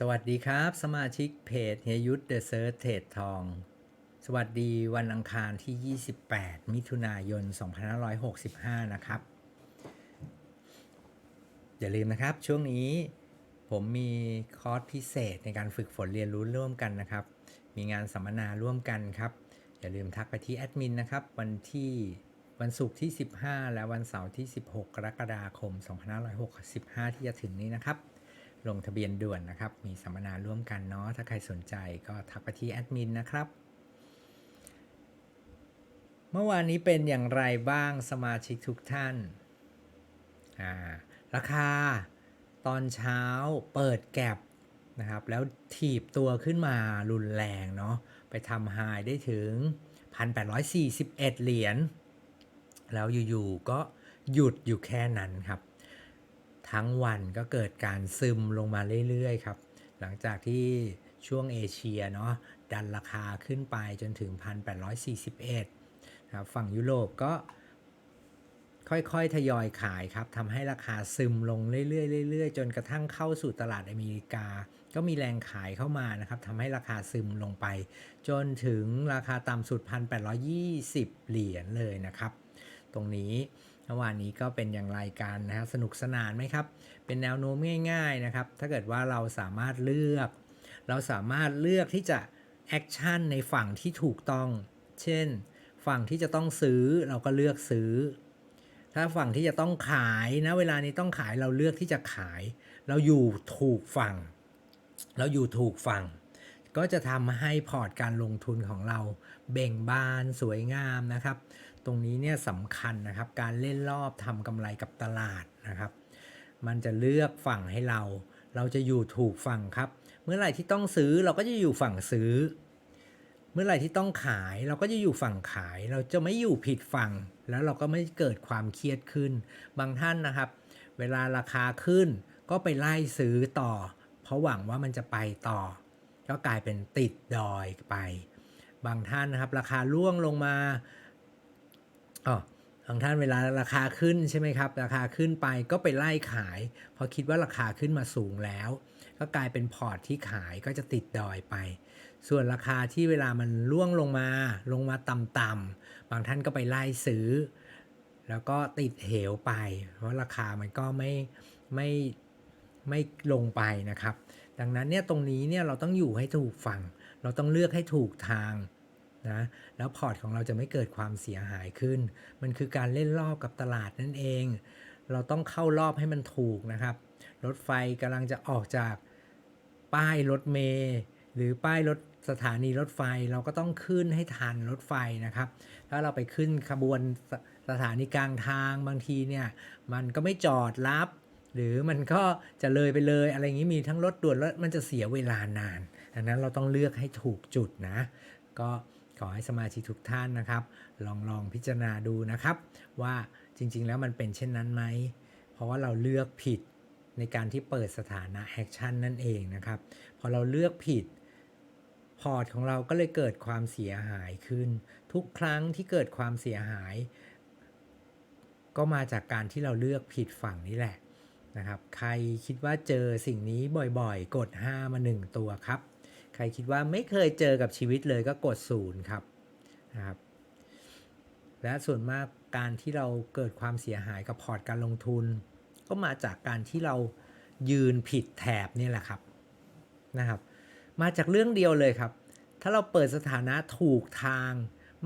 สวัสดีครับ สมาชิกเพจเฮยุทธเดอะเซิร์ชเทรดทอง สวัสดีวันอังคารที่ 28 มิถุนายน 2565 นะครับ อย่าลืมนะครับช่วงนี้ผมมีคอร์สพิเศษในการฝึกฝนเรียนรู้ร่วมกันนะครับ มีงานสัมมนาร่วมกันครับ อย่าลืมทักไปที่แอดมินนะครับ วันที่วันศุกร์ที่ 15 และวันเสาร์ที่ 16 กรกฎาคม 2565 ที่จะถึงนี้นะครับ ลงทะเบียนด่วนนะครับ มีสัมมนาร่วมกันเนาะถ้าใครสนใจก็ทักไปที่แอดมินนะครับเมื่อวานนี้เป็นอย่างไรบ้างสมาชิกทุกท่านาราคาตอนเช้าเปิดแก็บนะครับ แล้วถีบตัวขึ้นมารุนแรงเนาะ ไปทำไฮได้ถึง 1,841 เหรียญ แล้วอยู่ๆก็หยุดอยู่แค่นั้นครับ ทั้งวันก็เกิดการซึมลงมาเรื่อยๆครับ หลังจากที่ช่วงเอเชียเนาะดันราคาขึ้นไปจนถึง 1,841นะครับฝั่งยุโรปก็ค่อยๆ ทยอยขายครับทำให้ราคาซึมลงเรื่อยๆเรื่อยๆ จนกระทั่งเข้าสู่ตลาดอเมริกา ก็มีแรงขายเข้ามานะครับทำให้ราคาซึมลงไป จนถึงราคาต่ำสุด 1,820 เหรียญเลยนะครับ ตรงนี้ เมื่อวานนี้ก็เป็นอย่างไรกันนะฮะสนุกสนานไหมครับ เป็นแนวโน้มง่าย ๆนะครับ ถ้าเกิดว่าเราสามารถเลือก เราสามารถเลือกที่จะแอคชั่นในฝั่งที่ถูกต้อง เช่น ฝั่งที่จะต้องซื้อเราก็เลือกซื้อ ถ้าฝั่งที่จะต้องขายนะเวลานี้ต้องขายเราเลือกที่จะขาย เราอยู่ถูกฝั่ง เราอยู่ถูกฝั่ง ก็จะทำให้พอร์ตการลงทุนของเราเบ่งบานสวยงามนะครับ ตรงนี้เนี่ยสำคัญนะครับ การเล่นรอบทำกำไรกับตลาดนะครับ มันจะเลือกฝั่งให้เรา เราจะอยู่ถูกฝั่งครับ เมื่อไหร่ที่ต้องซื้อเราก็จะอยู่ฝั่งซื้อ เมื่อไหร่ที่ต้องขายเราก็จะอยู่ฝั่งขาย เราจะไม่อยู่ผิดฝั่ง แล้วเราก็ไม่เกิดความเครียดขึ้น บางท่านนะครับ เวลาราคาขึ้นก็ไปไล่ซื้อต่อ เพราะหวังว่ามันจะไปต่อ ก็กลายเป็นติดดอยไป บางท่านนะครับ ราคาล่วงลงมา อ๋อบางท่านเวลาราคาขึ้นใช่ไหมครับ ราคาขึ้นไปก็ไปไล่ขายพราะคิดว่าราคาขึ้นมาสูงแล้ว ก็กลายเป็นพอร์ตที่ขายก็จะติดดอยไป ส่วนราคาที่เวลามันล่วงลงมาลงมาต่ำๆบางท่านก็ไปไล่ซื้อ แล้วก็ติดเหวไป เพราะราคามันก็ไม่ไม่ไม่ลงไปนะครับ ดังนั้นเนี่ยตรงนี้เนี่ยเราต้องอยู่ให้ถูกฝั่ง เราต้องเลือกให้ถูกทาง นะแล้วพอร์ตของเราจะไม่เกิดความเสียหายขึ้น มันคือการเล่นรอบกับตลาดนั่นเอง เราต้องเข้ารอบให้มันถูกนะครับ รถไฟกำลังจะออกจากป้ายรถเมล์หรือป้ายรถสถานีรถไฟเราก็ต้องขึ้นให้ทันรถไฟนะครับ ถ้าเราไปขึ้นขบวนสสถานีกลางทางบางทีเนี่ย มันก็ไม่จอดรับ หรือมันก็จะเลยไปเลยอะไรอย่างนี้มีทั้งรถด่วนแล้วมันจะเสียเวลานานดังนั้นเราต้องเลือกให้ถูกจุดนะ ก็ ขอให้สมาชิกทุกท่านนะครับ ลองลองพิจารณาดูนะครับ ว่าจริง ๆ แล้วมันเป็นเช่นนั้นไหม เพราะว่าเราเลือกผิดในการที่เปิดสถานะแอคชั่นนั่นเองนะครับ พอเราเลือกผิด พอร์ตของเราก็เลยเกิดความเสียหายขึ้น ทุกครั้งที่เกิดความเสียหาย ก็มาจากการที่เราเลือกผิดฝั่งนี้แหละนะครับ ใครคิดว่าเจอสิ่งนี้บ่อยๆ กด 5 มา 1 ตัวครับ ใครคิดว่าไม่เคยเจอกับชีวิตเลยก็กด0ครับนะครับ และส่วนมากการที่เราเกิดความเสียหายกับพอร์ตการลงทุน ก็มาจากการที่เรายืนผิดแถบนี่แหละครับนะครับ มาจากเรื่องเดียวเลยครับ ถ้าเราเปิดสถานะถูกทาง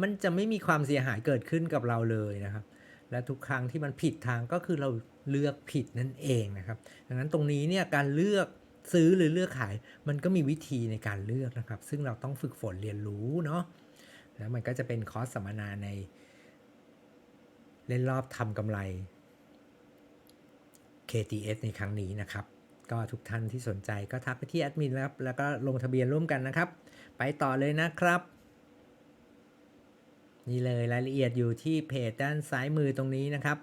มันจะไม่มีความเสียหายเกิดขึ้นกับเราเลยนะครับ และทุกครั้งที่มันผิดทางก็คือเราเลือกผิดนั่นเองนะครับ ดังนั้นตรงนี้เนี่ยการเลือก ซื้อหรือเลือกขาย มันก็มีวิธีในการเลือกนะครับ ซึ่งเราต้องฝึกฝนเรียนรู้เนาะแล้วมันก็จะเป็นคอร์สสัมมนาใน เล่นรอบทำกำไร KTS ในครั้งนี้นะครับ ก็ทุกท่านที่สนใจก็ทักไปที่แอดมินนะครับ แล้วก็ลงทะเบียนร่วมกันนะครับ ไปต่อเลยนะครับ นี่เลยรายละเอียดอยู่ที่เพจด้านซ้ายมือตรงนี้นะครับ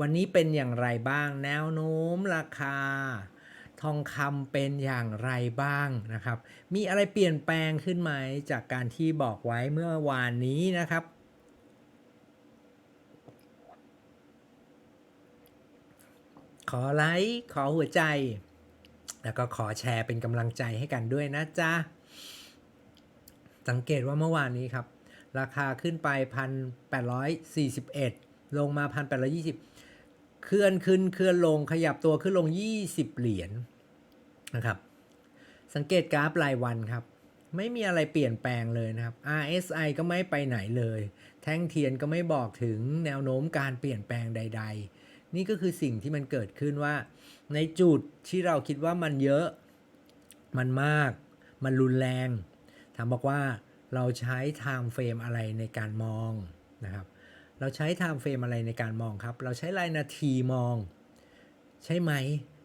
วันนี้เป็นอย่างไรบ้าง แนวโน้มราคา ทองคำเป็นอย่างไรบ้างนะครับ มีอะไรเปลี่ยนแปลงขึ้นไหมจากการที่บอกไว้เมื่อวานนี้นะครับขอไลค์ขอหัวใจ แล้วก็ขอแชร์เป็นกำลังใจให้กันด้วยนะจ๊ะ สังเกตว่าเมื่อวานนี้ครับ ราคาขึ้นไป 1,841 ลงมา 1,820 เคลื่อนขึ้นเคลื่อนลงขยับตัวขึ้นลง 20 เหรียญนะครับ สังเกตกราฟรายวันครับ ไม่มีอะไรเปลี่ยนแปลงเลยนะครับ RSI ก็ไม่ไปไหนเลย แท่งเทียนก็ไม่บอกถึงแนวโน้มการเปลี่ยนแปลงใด ๆ นี่ก็คือสิ่งที่มันเกิดขึ้นว่า ในจุดที่เราคิดว่ามันเยอะ มันมาก มันรุนแรง ถามบอกว่าเราใช้ time frame อะไรในการมองนะครับ เราใช้ time frame อะไรในการมองครับ เราใช้รายนาทีมอง ใช่ไหม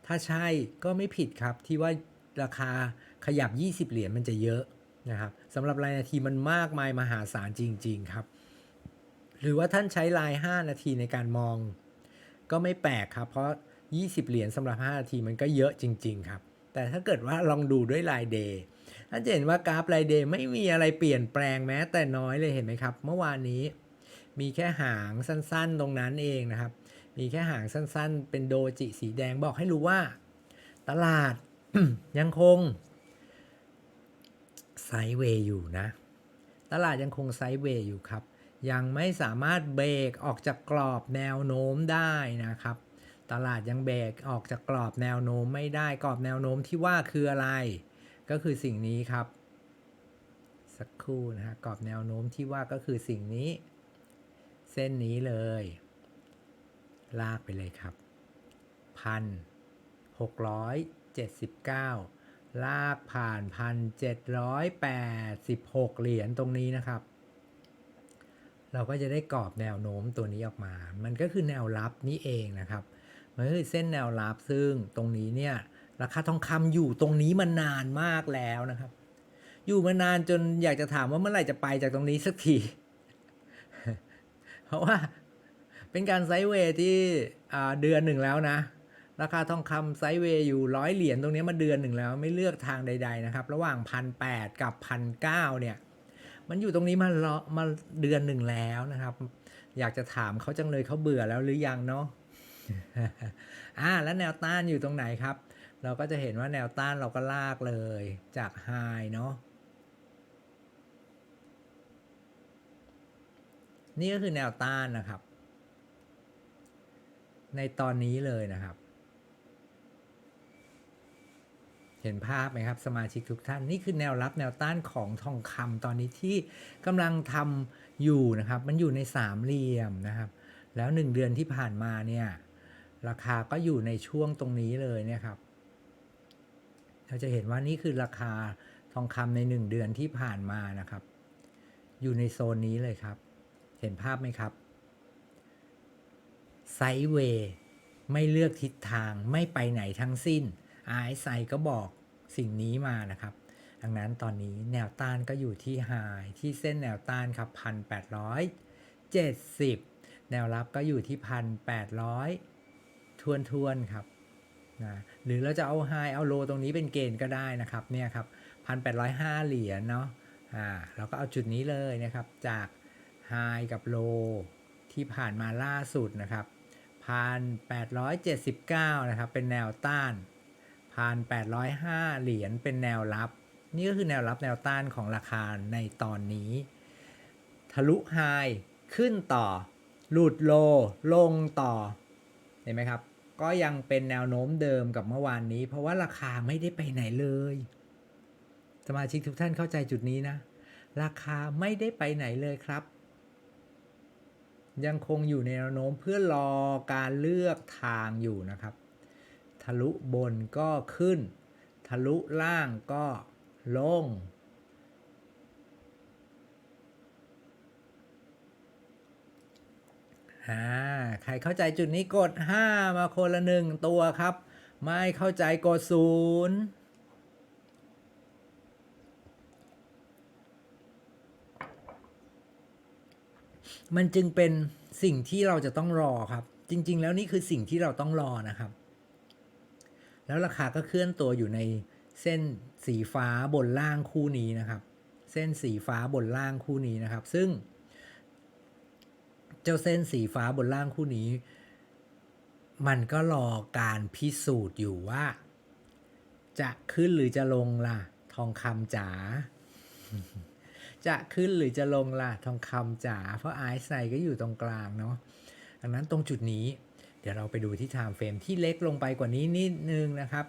ถ้าใช่ก็ไม่ผิดครับที่ว่าราคาขยับ 20 เหรียญมันจะเยอะนะครับสำหรับรายนาทีมันมากมายมหาศาลจริง ๆ ครับ หรือว่าท่านใช้ลาย 5 นาทีในการมอง ก็ไม่แปลกครับ เพราะ 20 เหรียญสำหรับ 5 นาทีมันก็เยอะจริง ๆ ครับ แต่ถ้าเกิดว่าลองดูด้วยรายเดย์ท่านจะเห็นว่ากราฟรายเดย์ไม่มีอะไรเปลี่ยนแปลงแม้แต่น้อยเลยเห็นไหมครับ เมื่อวานนี้ มีแค่หางสั้นๆ ตรงนั้นเองนะครับ มีแค่หางสั้นๆ เป็นโดจิสีแดงบอกให้รู้ว่า ตลาดยังคงไซเวย์อยู่นะ ตลาดยังคงไซเวย์อยู่ครับ ยังไม่สามารถเบรกออกจากกรอบแนวโน้มได้นะครับ ตลาดยังเบรกออกจากกรอบแนวโน้มไม่ได้ กรอบแนวโน้มที่ว่าคืออะไร ก็คือสิ่งนี้ครับ สักครู่นะฮะ กรอบแนวโน้มที่ว่าก็คือสิ่งนี้ เส้นนี้เลย ลากไปเลยครับพันหกร้อยเจ็ดสิบเก้าลากผ่านพันเจ็ดร้อยแปดสิบหกเหรียญตรงนี้นะครับ เราก็จะได้กรอบแนวโน้มตัวนี้ออกมา มันก็คือแนวรับนี่เองนะครับมันคือเส้นแนวรับซึ่งตรงนี้เนี่ยราคาทองคำอยู่ตรงนี้มานานมากแล้วนะครับ อยู่มานานจนอยากจะถามว่าเมื่อไหร่จะไปจากตรงนี้สักที ราะว่าเป็นการไซด์เวย์ที่เดือนหนึ่งแล้วนะ ราคาทองคำไซด์เวย์อยู่ร้อยเหรียญตรงนี้มาเดือนหนึ่งแล้วไม่เลือกทางใด ๆนะครับ ระหว่างพันแกับพันเเนี่ยมันอยู่ตรงนี้มาเลาะมาเดือนหนึ่งแล้วนะครับ อยากจะถามเขาจังเลยเขาเบื่อแล้วหรือยังเนาะอ่าแล้วแนวต้านอยู่ตรงไหนครับ เราก็จะเห็นว่าแนวต้านเราก็ลากเลยจากไฮเนาะ นี่ก็คือแนวต้านนะครับ ในตอนนี้เลยนะครับ เห็นภาพไหมครับ สมาชิกทุกท่านนี่คือแนวรับแนวต้านของทองคำตอนนี้ที่กำลังทำอยู่นะครับ มันอยู่ในสามเหลี่ยมนะครับ แล้วหนึ่งเดือนที่ผ่านมาเนี่ย ราคาก็อยู่ในช่วงตรงนี้เลยเนี่ยครับเราจะเห็นว่านี่คือราคาทองคำในหนึ่งเดือนที่ผ่านมานะครับ อยู่ในโซนนี้เลยครับ เห็นภาพไหมครับไซเวย์ไม่เลือกทิศทางไม่ไปไหนทั้งสิ้น RSI ก็บอกสิ่งนี้มานะครับ ดังนั้นตอนนี้แนวต้านก็อยู่ที่ไฮที่เส้นแนวต้านครับ 1,870 แนวรับก็อยู่ที่ 1,800 ทวนทวนๆครับนะหรือเราจะเอาไฮเอาโลตรงนี้เป็นเกณฑ์ก็ได้นะครับเนี่ยครับ 1,805 เหรียญเนาะอ่าเราก็เอาจุดนี้เลยนะครับจาก ไฮกับโลที่ผ่านมาล่าสุดนะครับ1,879 นะครับ เป็นแนวต้าน 1,805 เหรียญเป็นแนวรับ นี่ก็คือแนวรับแนวต้านของราคาในตอนนี้ ทะลุไฮขึ้นต่อ หลุดโล ลงต่อ เห็นไหมครับ ก็ยังเป็นแนวโน้มเดิมกับเมื่อวานนี้ เพราะว่าราคาไม่ได้ไปไหนเลย สมาชิกทุกท่านเข้าใจจุดนี้นะ ราคาไม่ได้ไปไหนเลยครับ ยังคงอยู่ในแนวโน้มเพื่อรอการเลือกทางอยู่นะครับ ทะลุบนก็ขึ้น ทะลุล่างก็ลงอ่าใครเข้าใจจุดนี้กด 5 มาคนละหนึ่งตัวครับ ไม่เข้าใจกดศูนย์ มันจึงเป็นสิ่งที่เราจะต้องรอครับ จริง ๆ แล้วนี่คือสิ่งที่เราต้องรอนะครับ แล้วราคาก็เคลื่อนตัวอยู่ในเส้นสีฟ้าบนล่างคู่นี้นะครับ เส้นสีฟ้าบนล่างคู่นี้นะครับ ซึ่ง เจ้าเส้นสีฟ้าบนล่างคู่นี้ มันก็รอการพิสูจน์อยู่ว่า จะขึ้นหรือจะลงล่ะ ทองคำจ๋า จะขึ้นหรือจะลงล่ะทองคำจ๋าเพราะไอซ์ไซก็อยู่ตรงกลางเนาะดังนั้นตรงจุดนี้ เดี๋ยวเราไปดูที่ time frame ที่เล็กลงไปกว่านี้นิดนึงนะครับ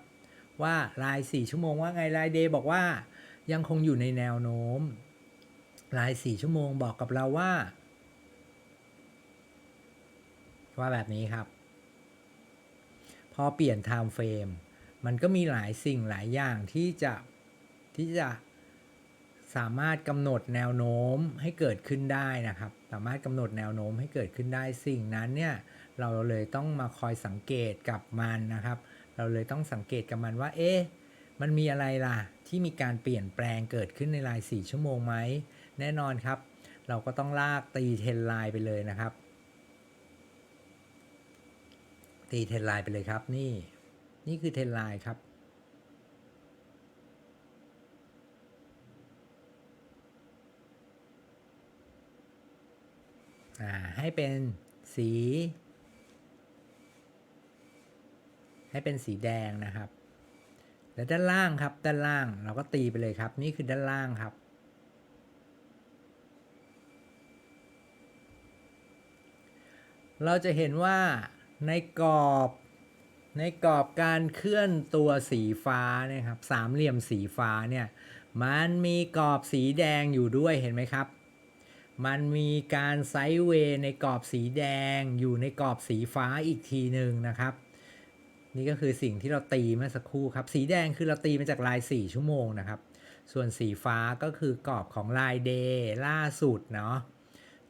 ว่าราย 4 ชั่วโมงว่าไงรายเดย์บอกว่ายังคงอยู่ในแนวโน้ม ราย 4 ชั่วโมงบอกกับเราว่า ว่าแบบนี้ครับ พอเปลี่ยน time frame มันก็มีหลายสิ่งหลายอย่างที่จะที่จะ สามารถกำหนดแนวโน้มให้เกิดขึ้นได้นะครับ สามารถกำหนดแนวโน้มให้เกิดขึ้นได้สิ่งนั้นเนี่ยเราเลยต้องมาคอยสังเกตกับมันนะครับ เราเลยต้องสังเกตกับมันว่า เอ๊ะมันมีอะไรล่ะ ที่มีการเปลี่ยนแปลงเกิดขึ้นในราย 4 ชั่วโมงไหมแน่นอนครับ เราก็ต้องลากตีเทนไลน์ไปเลยนะครับ ตีเทนไลน์ไปเลยครับนี่ นี่คือเทนไลน์ครับ อ่าให้เป็นสี ให้เป็นสีแดงนะครับ แล้วด้านล่างครับด้านล่างเราก็ตีไปเลยครับ นี่คือด้านล่างครับ เราจะเห็นว่าในกรอบในกรอบการเคลื่อนตัวสีฟ้านี่ยครับสามเหลี่ยมสีฟ้าเนี่ยมันมีกรอบสีแดงอยู่ด้วยเห็นไหมครับ มันมีการไซด์เวย์ในกรอบสีแดงอยู่ในกรอบสีฟ้าอีกทีหนึ่งนะครับ นี่ก็คือสิ่งที่เราตีเมื่อสักครู่ครับ สีแดงคือเราตีมาจากลาย 4 ชั่วโมงนะครับ ส่วนสีฟ้าก็คือกรอบของลายเดย์ล่าสุดเนาะ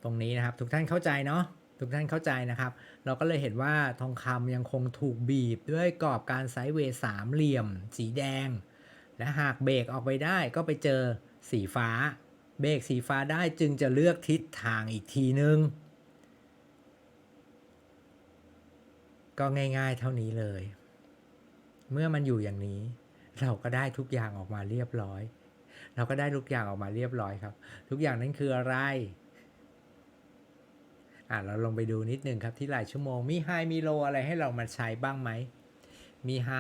ตรงนี้นะครับทุกท่านเข้าใจเนาะทุกท่านเข้าใจนะครับ เราก็เลยเห็นว่าทองคำยังคงถูกบีบด้วยกรอบการไซด์เวย์สามเหลี่ยม สีแดง และหากเบรกออกไปได้ก็ไปเจอสีฟ้า เบรกสีฟ้าได้จึงจะเลือกทิศทางอีกทีนึง ก็ง่ายๆเท่านี้เลย เมื่อมันอยู่อย่างนี้ เราก็ได้ทุกอย่างออกมาเรียบร้อย เราก็ได้ทุกอย่างออกมาเรียบร้อยครับ ทุกอย่างนั้นคืออะไรอะเราลงไปดูนิดนึงครับที่หลายชั่วโมงมีไฮมีโลอะไรให้เรามาใช้บ้างไหมมีไฮ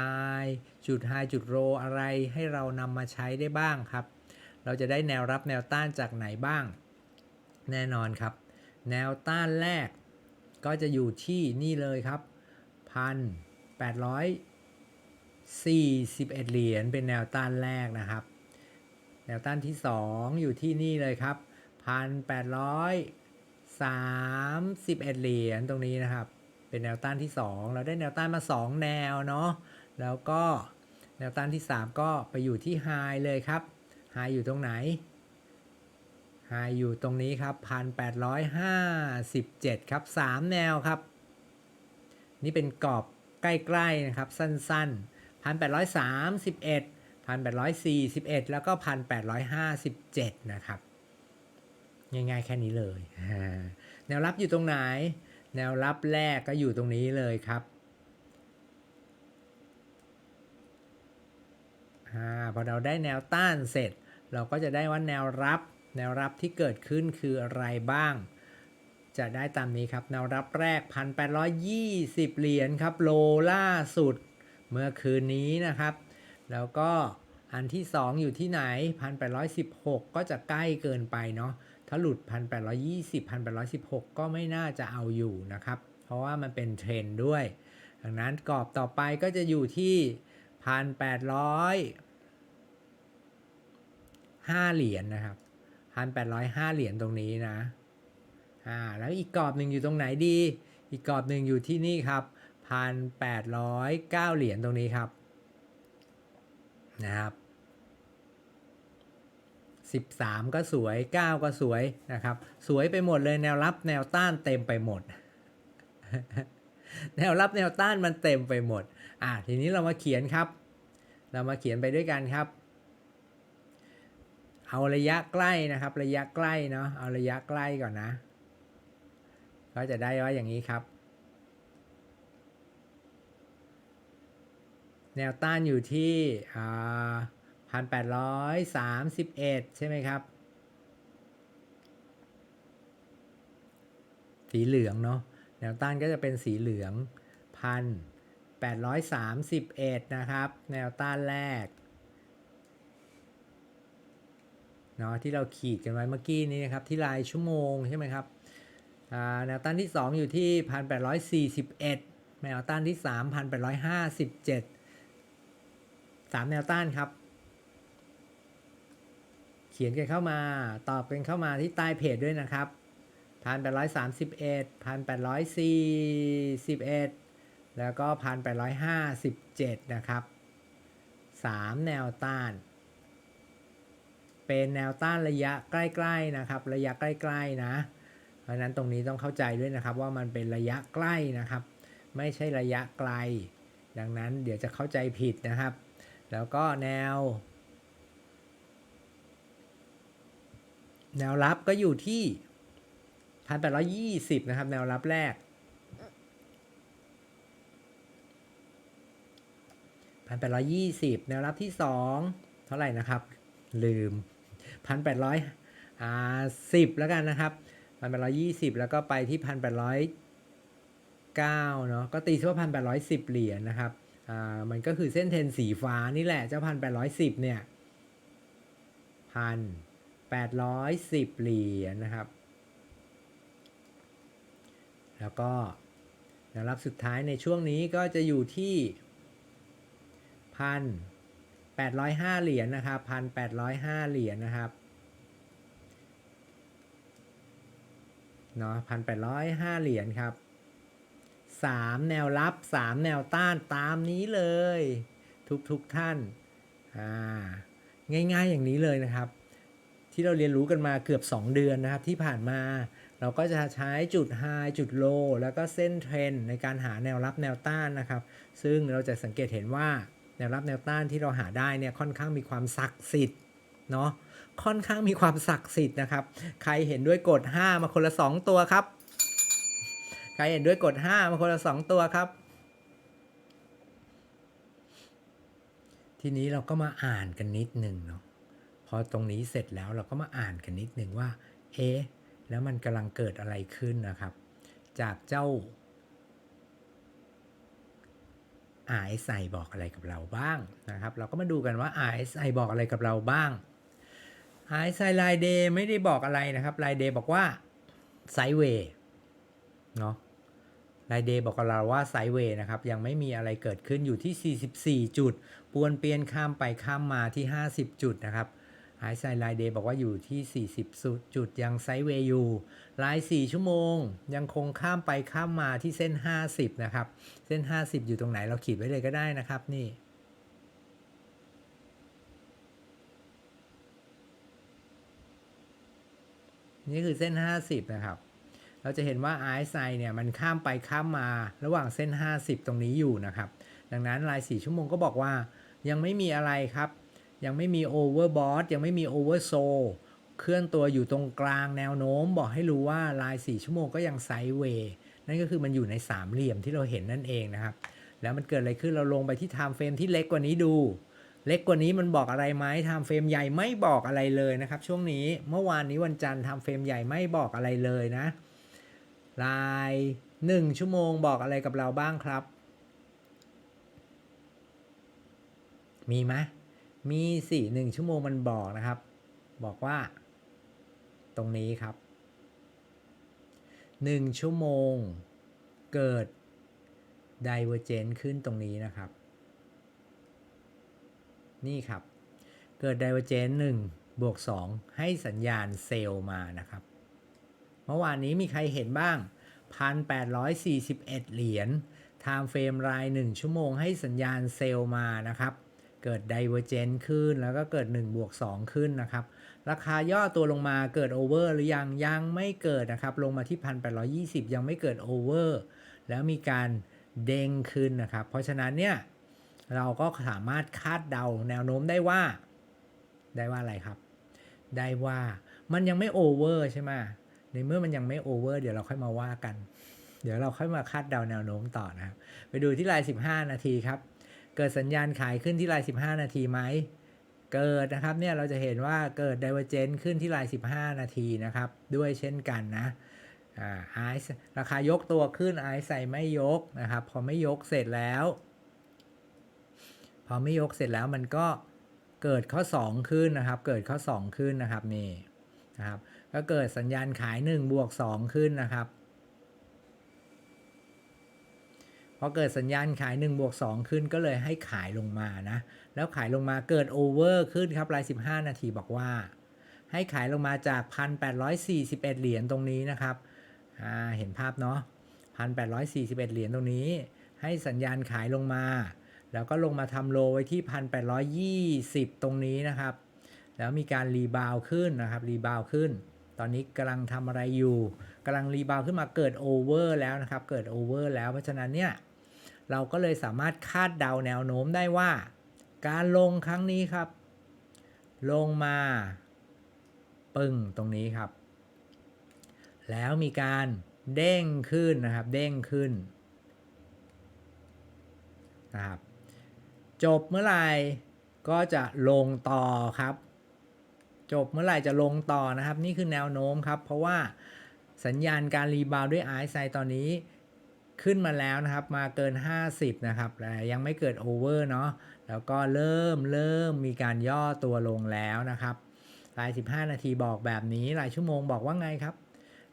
จุดไฮจุดโลอะไรให้เรานำมาใช้ได้บ้างครับ เราจะได้แนวรับแนวต้านจากไหนบ้าง แน่นอนครับ แนวต้านแรกก็จะอยู่ที่นี่เลยครับพันแปดร้อยสี่สิบเอ็ดเหรียญเป็นแนวต้านแรกนะครับ แนวต้านที่ 2 อยู่ที่นี่เลยครับพันแปดร้อยสามสิบเอ็ดเหรียญตรงนี้นะครับ เป็นแนวต้านที่ 2 เราได้แนวต้านมา 2 แนวเนาะแล้วก็แนวต้านที่ 3 ก็ไปอยู่ที่ไฮเลยครับ ไฮอยู่ตรงไหนไฮอยู่ตรงนี้ครับพันแปดร้อยห้าสิบเจ็ดครับสามแนวครับ นี่เป็นกรอบใกล้ๆนะครับ สั้นๆพันแปดร้อยสามสิบเอ็ดพันแปดร้อยสี่สิบเอ็ดแล้วก็พันแปดร้อยห้าสิบเจ็ดนะครับ ง่ายๆ แค่นี้เลย แนวรับอยู่ตรงไหน แนวรับแรกก็อยู่ตรงนี้เลยครับอพอเราได้แนวต้านเสร็จ เราก็จะได้ว่าแนวรับ แนวรับที่เกิดขึ้นคืออะไรบ้าง จะได้ตามนี้ครับ แนวรับแรก 1,820 เหรียญครับ โลล่าสุด เมื่อคืนนี้นะครับ แล้วก็อันที่ 2 อยู่ที่ไหน 1,816 ก็จะใกล้เกินไปเนาะ ถ้าหลุด 1,820 1,816 ก็ไม่น่าจะเอาอยู่นะครับ เพราะว่ามันเป็นเทรนด์ด้วย ดังนั้นกรอบต่อไปก็จะอยู่ที่ 1,800 5เหรียญนะครับ1,805เหรียญตรงนี้นะอ่าแล้วอีกกรอบหนึ่งอยู่ตรงไหนดี อีกกรอบหนึ่งอยู่ที่นี่ครับ1,809เหรียญตรงนี้ครับนะครับ13ก็สวย9ก็สวยนะครับ สวยไปหมดเลยแนวรับแนวต้านเต็มไปหมด แนวรับแนวต้านมันเต็มไปหมด อะทีนี้เรามาเขียนครับ เรามาเขียนไปด้วยกันครับ เอาระยะใกล้นะครับ ระยะใกล้เนาะเอาระยะใกล้ก่อนนะ ก็จะได้ว่าอย่างนี้ครับ แนวต้านอยู่ที่พันแปดร้อยสามสิบเอ็ดใช่ไหมครับ สีเหลืองเนาะแนวต้านก็จะเป็นสีเหลืองพันแปดร้อยสามสิบเอ็ดนะครับ แนวต้านแรก เนาะที่เราขีดกันไว้เมื่อกี้นี้นะครับที่รายชั่วโมงใช่ไหมครับอ่าแนวต้านที่ 2 อยู่ที่ 1,841 แนวต้านที่ 3 1,857 3 แนวต้านครับ เขียนกันเข้ามาตอบกันเข้ามาที่ใต้เพจด้วยนะครับ 1,831 1,841 แล้วก็ 1,857 นะครับ 3 แนวต้าน เป็นแนวต้านระยะใกล้ๆนะครับ ระยะใกล้ๆนะ เพราะนั้นตรงนี้ต้องเข้าใจด้วยนะครับว่ามันเป็นระยะใกล้นะครับ ไม่ใช่ระยะไกล ดังนั้นเดี๋ยวจะเข้าใจผิดนะครับ แล้วก็แนว แนวรับก็อยู่ที่1,820นะครับ แนวรับแรก1,820แนวรับที่2เท่าไหร่นะครับ ลืม พันแปดร้อยอ่าสิบแล้วกันนะครับพันแปดร้อยยี่สิบแล้วก็ไปที่พันแปดร้อยเก้าเนาะก็ตีว่าพันแปดร้อยสิบเหรียญนะครับอ่ามันก็คือเส้นเทนสีฟ้านี่แหละเจ้าพันแปดร้อยสิบเนี่ยพันแปดร้อยสิบเหรียญนนะครับ แล้วก็แนวรับสุดท้ายในช่วงนี้ก็จะอยู่ที่พัน แปดร้อยห้าเหรียญนะครับพันแปดร้อยห้าเหรียญนะครับเนาะพันแปดร้อยห้าเหรียญครับสามแนวรับสามแนวต้านตามนี้เลย ทุกทุกท่านอ่าง่ายๆอย่างนี้เลยนะครับ ที่เราเรียนรู้กันมาเกือบ 2 เดือนนะครับที่ผ่านมาเราก็จะใช้จุด High จุด Low แล้วก็เส้นเทรนในการหาแนวรับแนวต้านนะครับ ซึ่งเราจะสังเกตเห็นว่า แนวรับแนวต้านที่เราหาได้เนี่ยค่อนข้างมีความศักดิ์สิทธิ์เนาะค่อนข้างมีความศักดิ์สิทธิ์นะครับ ใครเห็นด้วยกด 5 มาคนละ 2 ตัวครับ ใครเห็นด้วยกด 5 มาคนละ 2 ตัวครับ ทีนี้เราก็มาอ่านกันนิดหนึ่งเนาะพอตรงนี้เสร็จแล้วเราก็มาอ่านกันนิดหนึ่งว่า เอ๊ะแล้วมันกำลังเกิดอะไรขึ้นนะครับ จากเจ้า RSI บอกอะไรกับเราบ้างนะครับ เราก็มาดูกันว่า RSI บอกอะไรกับเราบ้าง RSI รายเดย์ไม่ได้บอกอะไรนะครับรายเดย์บอกว่าไซเวย์เนาะไลเดย์บอกกับเราว่าไซเวย์นะครับ ยังไม่มีอะไรเกิดขึ้นอยู่ที่ 44 จุด ปวนเปลี่ยนข้ามไปข้ามมาที่ 50 จุดนะครับ หายไซไลน์เดย์บอกว่าอยู่ที่ 40 จุดยังไซเวย์อยู่ราย 4 ชั่วโมง ยังคงข้ามไปข้ามมาที่เส้น 50 นะครับ เส้น 50 อยู่ตรงไหนเราขีดไว้เลยก็ได้นะครับนี่นี่คือเส้น 50 นะครับ เราจะเห็นว่า RSI เนี่ยมันข้ามไปข้ามมาระหว่างเส้น 50 ตรงนี้อยู่นะครับ ดังนั้นราย 4 ชั่วโมงก็บอกว่ายังไม่มีอะไรครับ ยังไม่มี overbought ยังไม่มี oversold เคลื่อนตัวอยู่ตรงกลางแนวโน้มบอกให้รู้ว่าราย4ชั่วโมงก็ยังไซด์เวย์นั่นก็คือมันอยู่ในสามเหลี่ยมที่เราเห็นนั่นเองนะครับ แล้วมันเกิดอะไรขึ้นเราลงไปที่ time frame ที่เล็กกว่านี้ดู เล็กกว่านี้มันบอกอะไรไหม time frame ใหญ่ไม่บอกอะไรเลยนะครับ ช่วงนี้เมื่อวานนี้วันจันทร์ time frame ใหญ่ไม่บอกอะไรเลยนะราย 1 ชั่วโมงบอกอะไรกับเราบ้างครับ มีไหม มีสิหนึ่งชั่วโมงมันบอกนะครับ บอกว่า ตรงนี้ครับหนึ่งชั่วโมงเกิด divergence ขึ้นตรงนี้นะครับ นี่ครับ เกิด divergence 1บวก 2 ให้สัญญาณเซลล์มานะครับ เมื่อวานนี้มีใครเห็นบ้าง 1,841 เหรียญ time frame ราย 1 ชั่วโมงให้สัญญาณเซลล์มานะครับ เกิด divergence ขึ้น แล้วก็เกิด1บวก2ขึ้นนะครับ ราคาย่อตัวลงมาเกิด over หรือยังยังไม่เกิดนะครับ ลงมาที่ 1,820 ยังไม่เกิด over แล้วมีการเด้งขึ้นนะครับ เพราะฉะนั้นเนี่ย เราก็สามารถคาดเดาแนวโน้มได้ว่า ได้ว่าอะไรครับ ได้ว่ามันยังไม่ over ใช่ไหมในเมื่อมันยังไม่ over เดี๋ยวเราค่อยมาว่ากัน เดี๋ยวเราค่อยมาคาดเดาแนวโน้มต่อนะครับ ไปดูที่ราย 15 นาทีครับ เกิดสัญญาณขายขึ้นที่ราย 15 นาทีไหม เกิดนะครับเนี่ยเราจะเห็นว่าเกิด divergence ขึ้นที่ราย 15 นาทีนะครับ ด้วยเช่นกันนะไอซ์ราคายกตัวขึ้นไอซ์ใส่ไม่ยกนะครับ พอไม่ยกเสร็จแล้ว พอไม่ยกเสร็จแล้วมันก็เกิดข้อ 2 ขึ้นนะครับ เกิดข้อ 2 ขึ้นนะครับนี่นะครับ ก็เกิดสัญญาณขาย 1 บวก 2 ขึ้นนะครับ พ อเกิดสัญญาณขาย1บวก2ขึ้นก็เลยให้ขายลงมานะ แล้วขายลงมาเกิดโอเวอร์ขึ้นครับราย 15 นาทีบอกว่า ให้ขายลงมาจาก 1,841 เหรียญตรงนี้นะครับเห็นภาพเนาะ1,841 เหรียญตรงนี้ ให้สัญญาณขายลงมา แล้วก็ลงมาทำโลไว้ที่ 1,820 ตรงนี้นะครับ แล้วมีการรีบาวขึ้นนะครับรีบาวขึ้น ตอนนี้กำลังทำอะไรอยู่กำลังรีบาวขึ้นมาเกิดโอเวอร์แล้วนะครับ เกิดโอเวอร์แล้ว เพราะฉะนั้นเนี่ย เราก็เลยสามารถคาดเดาแนวโน้มได้ว่า การลงครั้งนี้ครับ ลงมา ปึ้งตรงนี้ครับ แล้วมีการเด้งขึ้นนะครับ เด้งขึ้นนะครับ จบเมื่อไหร่ก็จะลงต่อครับ จบเมื่อไหร่จะลงต่อนะครับ นี่คือแนวโน้มครับ เพราะว่าสัญญาณการรีบาวด์ด้วยไอซ์ไซตอนนี้ ขึ้นมาแล้วนะครับมาเกิน 50 นะครับแต่ยังไม่เกิดโอเวอร์เนาะแล้วก็เริ่มเริ่มมีการย่อตัวลงแล้วนะครับราย 15 นาทีบอกแบบนี้รายชั่วโมงบอกว่าไงครับ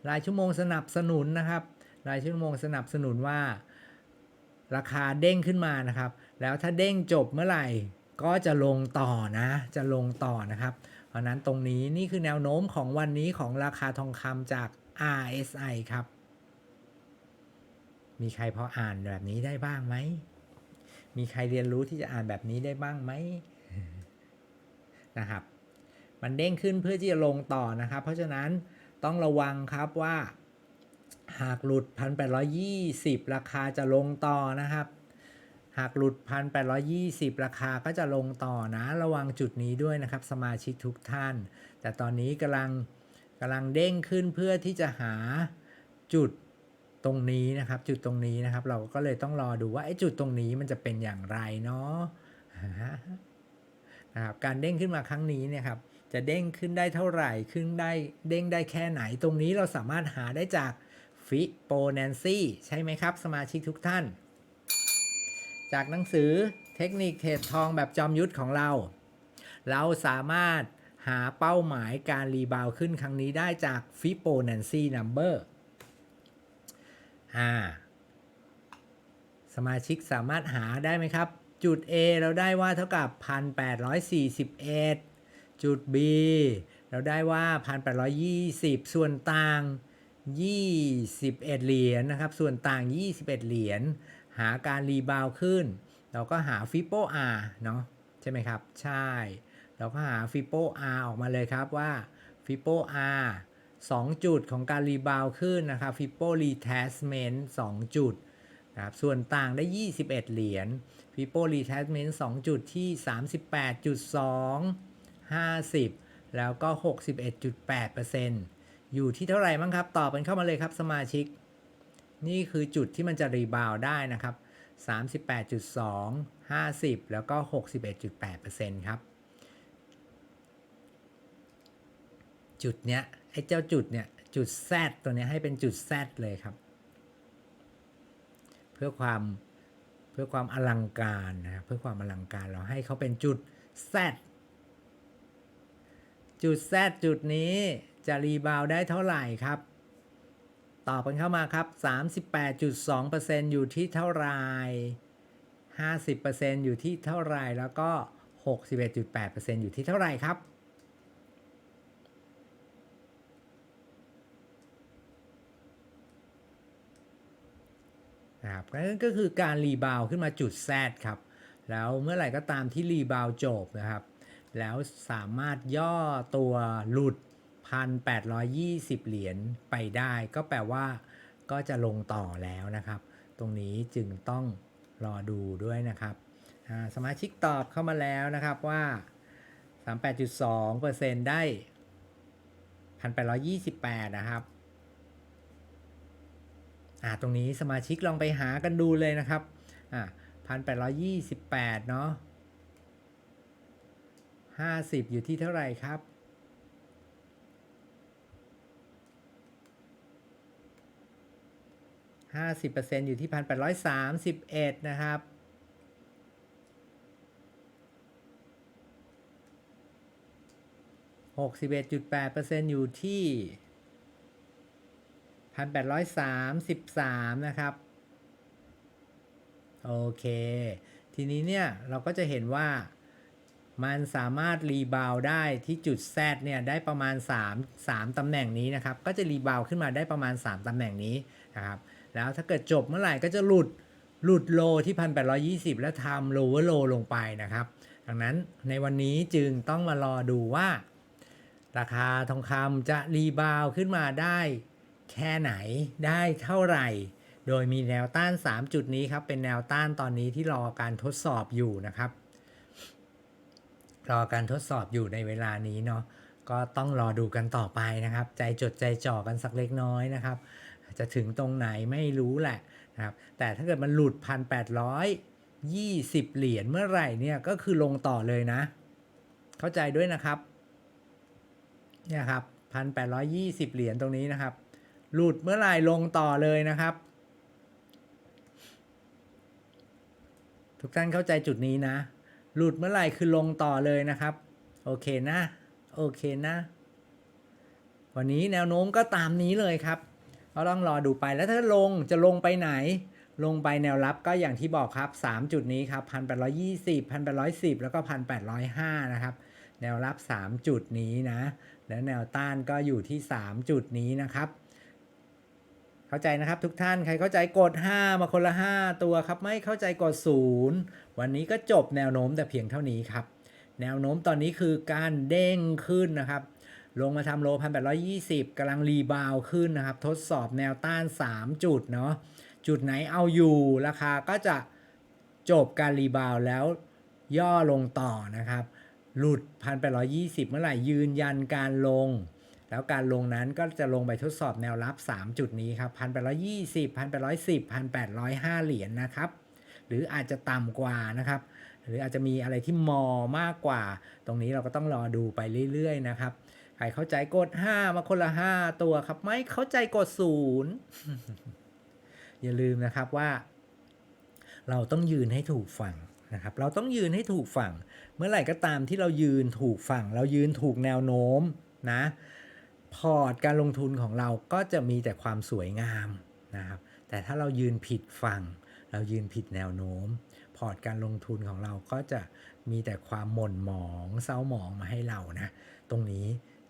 รายชั่วโมงสนับสนุนนะครับรายชั่วโมงสนับสนุนว่า ราคาเด้งขึ้นมานะครับ แล้วถ้าเด้งจบเมื่อไหร่ก็จะลงต่อนะ จะลงต่อนะครับ เพราะนั้นตรงนี้นี่คือแนวโน้มของวันนี้ของราคาทองคำจาก RSI ครับ มีใครพออ่านแบบนี้ได้บ้างไหม มีใครเรียนรู้ที่จะอ่านแบบนี้ได้บ้างไหมนะครับ มันเด้งขึ้นเพื่อที่จะลงต่อนะครับ เพราะฉะนั้นต้องระวังครับว่า หากหลุด 1,820 ราคาจะลงต่อนะครับ หากหลุด 1,820 ราคาก็จะลงต่อนะ ระวังจุดนี้ด้วยนะครับ สมาชิกทุกท่าน แต่ตอนนี้กำลังกำลังเด้งขึ้นเพื่อที่จะหาจุด ตรงนี้นะครับ จุดตรงนี้นะครับ เราก็เลยต้องรอดูว่าไอ้จุดตรงนี้มันจะเป็นอย่างไรเนาะนะครับการเด้งขึ้นมาครั้งนี้เนี่ยครับจะเด้งขึ้นได้เท่าไหร่ขึ้นได้เด้งได้แค่ไหน ตรงนี้เราสามารถหาได้จากฟิโปแนนซี่ใช่ไหมครับ สมาชิกทุกท่าน จากหนังสือเทคนิคเทรดทองแบบจอมยุทธของเรา เราสามารถหาเป้าหมายการรีบาวขึ้นครั้งนี้ได้จากฟิโปแนนซี่นัมเบอร์่าสมาชิกสามารถหาได้ไหมครับ จุด A เราได้ว่าเท่ากับ 1,841 จุด B เราได้ว่า 1,820 ส่วนต่าง 21 เหรียญนะครับ ส่วนต่าง 21 เหรียญ หาการรีบาวขึ้น เราก็หาฟิโป R เนาะใช่ไหมครับ ใช่ เราก็หาฟิโป R ออกมาเลยครับว่าฟิโป R 2 จุดของการรีบาวขึ้นนะครับฟิโปรีแทสเมนต์2จุดนะครับส่วนต่างได้ 21 เหรียญ People Retachment 2จุดที่ 38.2 50 แล้วก็ 61.8%อยู่ที่เท่าไหร่มั้งครับ ตอบกันเข้ามาเลยครับสมาชิก นี่คือจุดที่มันจะรีบาวได้นะครับ 38.2 50 แล้วก็ 61.8%ครับ จุดเนี้ย ไอ้เจ้าจุดเนี่ยจุด Z ตัวนี้ให้เป็นจุด Z เลยครับ เพื่อความเพื่อความอลังการนะครับเพื่อความอลังการเราให้เขาเป็นจุด Z จุด Z จุดนี้จะรีบาวได้เท่าไหร่ครับ ตอบกันเข้ามาครับ 38.2%อยู่ที่เท่าไหร่50%อยู่ที่เท่าไหร่แล้วก็ 61.8%อยู่ที่เท่าไหร่ครับ นะครับนั่นก็คือการรีบาวขึ้นมาจุดแซดครับ แล้วเมื่อไหร่ก็ตามที่รีบาวจบนะครับ แล้วสามารถย่อตัวหลุด 1,820 เหรียญไปได้ ก็แปลว่าก็จะลงต่อแล้วนะครับ ตรงนี้จึงต้องรอดูด้วยนะครับ สมาชิกตอบเข้ามาแล้วนะครับว่า 38.2%ได้ 1,828 นะครับ อ่าตรงนี้สมาชิกลองไปหากันดูเลยนะครับอ่าพันแปดร้อยี่สิบแปดเนาะห้าสิบอยู่ที่เท่าไหร่ครับ50%อยู่ที่1,831นะครับ61.8%อยู่ที่ 1,833นะครับ โอเค ทีนี้เนี่ย เราก็จะเห็นว่ามันสามารถรีบาวได้ที่จุด Z เนี่ย ได้ประมาณ 3 3ตำแหน่งนี้นะครับ ก็จะรีบาวขึ้นมาได้ประมาณ 3ตำแหน่งนี้นะครับ แล้วถ้าเกิดจบเมื่อไหร่ก็จะหลุดหลุดโลที่ 1,820 แล้วทำ lower low ลงไปนะครับ ดังนั้นในวันนี้จึงต้องมารอดูว่า ราคาทองคำจะรีบาวขึ้นมาได้ แค่ไหนได้เท่าไหร่ โดยมีแนวต้าน 3 จุดนี้ครับเป็นแนวต้านตอนนี้ที่รอการทดสอบอยู่นะครับ รอการทดสอบอยู่ในเวลานี้เนาะก็ต้องรอดูกันต่อไปนะครับ ใจจดใจจ่อกันสักเล็กน้อยนะครับ จะถึงตรงไหนไม่รู้แหละนะครับ แต่ถ้าเกิดมันหลุด 1,820 เหรียญเมื่อไหร่เนี่ยก็คือลงต่อเลยนะ เข้าใจด้วยนะครับเนี่ยครับ 1,820 เหรียญตรงนี้นะครับ หลุดเมื่อไหร่ลงต่อเลยนะครับ ทุกท่านเข้าใจจุดนี้นะ หลุดเมื่อไหร่คือลงต่อเลยนะครับ โอเคนะ โอเคนะ วันนี้แนวโน้มก็ตามนี้เลยครับก็ต้องรอดูไปแล้วถ้าลงจะลงไปไหน ลงไปแนวรับก็อย่างที่บอกครับ 3 จุดนี้ครับ1,820 1,810 แล้วก็ 1,805 นะครับ แนวรับ 3 จุดนี้นะ และแนวต้านก็อยู่ที่ 3 จุดนี้นะครับ เข้าใจนะครับทุกท่านใครเข้าใจกด 5 มาคนละ 5 ตัวครับ ไม่เข้าใจกด 0 วันนี้ก็จบแนวโน้มแต่เพียงเท่านี้ครับ แนวโน้มตอนนี้คือการเด้งขึ้นนะครับ ลงมาทำโล 1,820กำลังรีบาวขึ้นนะครับ ทดสอบแนวต้าน 3 จุดเนาะจุดไหนเอาอยู่ราคาก็จะจบการรีบาวแล้วย่อลงต่อนะครับ หลุด 1,820 เมื่อไหร่ยืนยันการลง แล้วการลงนั้นก็จะลงไปทดสอบแนวรับ 3 จุดนี้ครับ1,820 1,810 1,805 เหรียญนะครับ หรืออาจจะต่ำกว่านะครับ หรืออาจจะมีอะไรที่มอมากกว่า ตรงนี้เราก็ต้องรอดูไปเรื่อยๆนะครับ ใครเข้าใจกด 5 มาคนละ 5 ตัวครับ ไม่เข้าใจกด 0 อย่าลืมนะครับว่า เราต้องยืนให้ถูกฝั่งนะครับ เราต้องยืนให้ถูกฝั่ง เมื่อไหร่ก็ตามที่เรายืนถูกฝั่ง เรายืนถูกแนวโน้มนะ พอร์ตการลงทุนของเราก็จะมีแต่ความสวยงามนะครับ แต่ถ้าเรายืนผิดฝั่ง เรายืนผิดแนวโน้ม พอร์ตการลงทุนของเราก็จะมีแต่ความหม่นหมองเศร้าหมองมาให้เรานะ ตรงนี้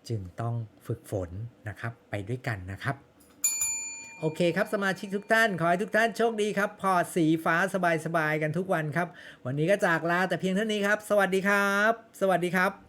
จึงต้องฝึกฝนนะครับไปด้วยกันนะครับ โอเคครับสมาชิกทุกท่าน ขอให้ทุกท่านโชคดีครับ พอร์ตสีฟ้าสบายๆกันทุกวันครับ วันนี้ก็จากลาแต่เพียงเท่านี้ครับ สวัสดีครับ สวัสดีครับ